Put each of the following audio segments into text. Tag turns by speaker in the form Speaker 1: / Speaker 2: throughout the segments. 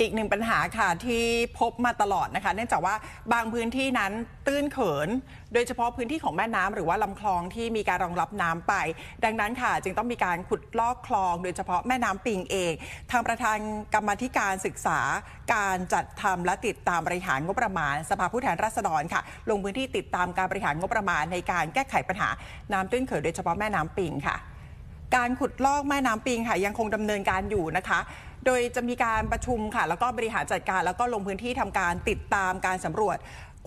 Speaker 1: อีกหนึ่งปัญหาค่ะที่พบมาตลอดนะคะ เนื่องจากว่าบางพื้นที่นั้นตื้นเขิน โดยเฉพาะพื้นที่ของแม่น้ำหรือว่าลำคลองที่มีการรองรับน้ำไป ดังนั้นค่ะ จึงต้องมีการขุดลอกคลอง โดยเฉพาะแม่น้ำปิงเองทางประธานกรรมธิการศึกษา การจัดทำและติดตามบริหารงบประมาณ สภาผู้แทนราษฎรค่ะ ลงพื้นที่ติดตามการบริหารงบประมาณในการแก้ไขปัญหาน้ำตื้นเขินโดยเฉพาะแม่น้ำปิงค่ะ การขุดลอกแม่น้ำปิงค่ะยังคงดำเนินการอยู่นะคะ โดยจะมีการประชุมค่ะ แล้วก็บริหารจัดการ แล้วก็ลงพื้นที่ทำการติดตามการสำรวจ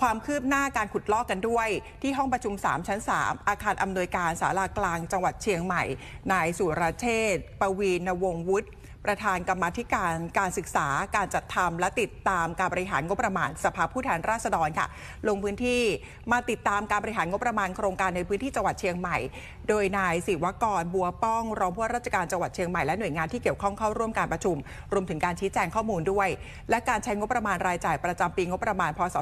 Speaker 1: ความคืบหน้าการขุดลอกกันด้วย ที่ห้องประชุม 3 ชั้น 3 อาคารอำนวยการสารากลางจังหวัดเชียงใหม่ นายสุรเชษฐ์ปวีณวงศ์วุฒิ ประธานกรรมาธิการการศึกษาการจัดทำและติดตามการบริหารงบประมาณสภาผู้แทนราษฎรค่ะ ลงพื้นที่มาติดตามการบริหารงบประมาณโครงการในพื้นที่จังหวัดเชียงใหม่ โดยนายศิวกรบัวป้องรองผู้ว่าราชการจังหวัดเชียงใหม่และหน่วยงานที่เกี่ยวข้องเข้าร่วมการประชุม รวมถึงการชี้แจงข้อมูลด้วย และการใช้งบประมาณรายจ่ายประจำปีงบประมาณพศ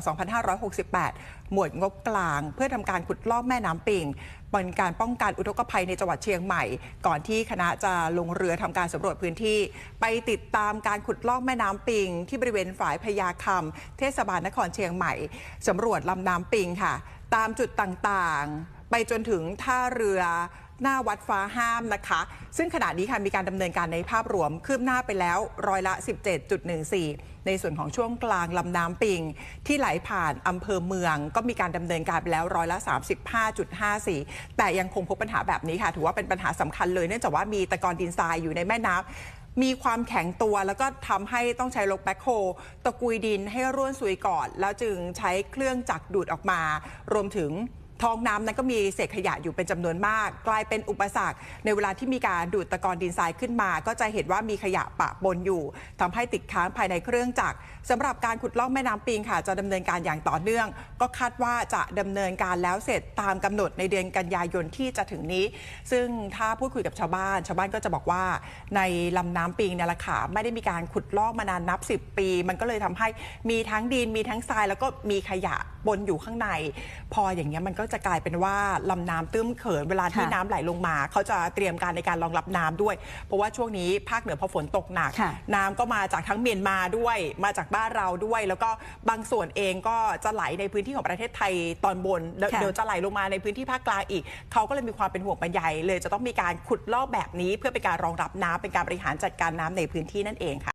Speaker 1: 2568 หมวดงบกลาง เพื่อทำการขุดลอกแม่น้ำปิงเป็นการป้องกันอุทกภัยในจังหวัดเชียงใหม่ ก่อนที่คณะจะลงเรือทำการสำรวจพื้นที่ไปติดตามการขุดลอกแม่น้ำปิง ที่บริเวณฝายพญาคำเทศบาลนครเชียงใหม่สำรวจลำน้ำปิงค่ะ ตามจุดต่างๆ ไปจนถึงท่าเรือหน้าวัดฟ้าห้ามนะคะ ซึ่งขณะนี้ค่ะมีการดำเนินการในภาพรวม คืบหน้าไปแล้วร้อยละ 17.14 ในส่วนของช่วงกลางลำน้ำปิง ที่ไหลผ่านอำเภอเมือง ก็มีการดำเนินการไปแล้วร้อยละ 35.54 แต่ยังคงพบปัญหาแบบนี้ค่ะ ถือว่าเป็นปัญหาสำคัญเลยเนื่องจากว่ามีตะกอนดินทรายอยู่ในแม่น้ำ มีความแข็งตัวแล้วก็ทำให้ต้องใช้รถแบ็คโฮตะกุยดินให้ร่วนซุยก่อน แล้วจึงใช้เครื่องจักรดูดออกมา รวมถึง ท้องน้ำนั้นก็มีเศษขยะอยู่เป็นจำนวนมาก กลายเป็นอุปสรรค ในเวลาที่มีการดูดตะกอนดินทรายขึ้นมา ก็จะเห็นว่ามีขยะปะปนอยู่ทำให้ติดค้างภายในเครื่องจักรสำหรับการขุดลอกแม่น้ำปิงค่ะ จะดำเนินการอย่างต่อเนื่อง ก็คาดว่าจะดำเนินการแล้วเสร็จตามกำหนดในเดือนกันยายนที่จะถึงนี้ ซึ่งถ้าพูดคุยกับชาวบ้าน ชาวบ้านก็จะบอกว่า ในลำน้ำปิงเนี่ยแหละค่ะไม่ได้มีการขุดลอกมานานนับ 10 ปี มันก็เลยทำให้มีทั้งดินมีทั้งทรายแล้วก็มีขยะปนอยู่ข้างใน พออย่างเงี้ยมันก็จะกลายเป็นว่าลำน้ำตื้มเขินเวลาที่
Speaker 2: ค่ะ
Speaker 1: น้ำไหลลงมา เขาจะเตรียมการในการรองรับน้ำด้วย เพราะว่าช่วงนี้ภาคเหนือพอฝนตกหนัก
Speaker 2: ค่ะ
Speaker 1: น้ำก็มาจากทั้งเมียนมาด้วย มาจากบ้านเราด้วย แล้วก็บางส่วนเองก็จะไหลในพื้นที่ของประเทศไทยตอนบนเดี๋ยว
Speaker 2: ค่ะ
Speaker 1: เดี๋ยวจะไหลลงมาในพื้นที่ภาคกลางอีก เขาก็เลยมีความเป็นห่วงเป็นใยเลยจะต้องมีการขุดลอกแบบนี้เพื่อเป็นการรองรับน้ำเป็นการบริหารจัดการน้ำในพื้นที่นั่นเองค่ะ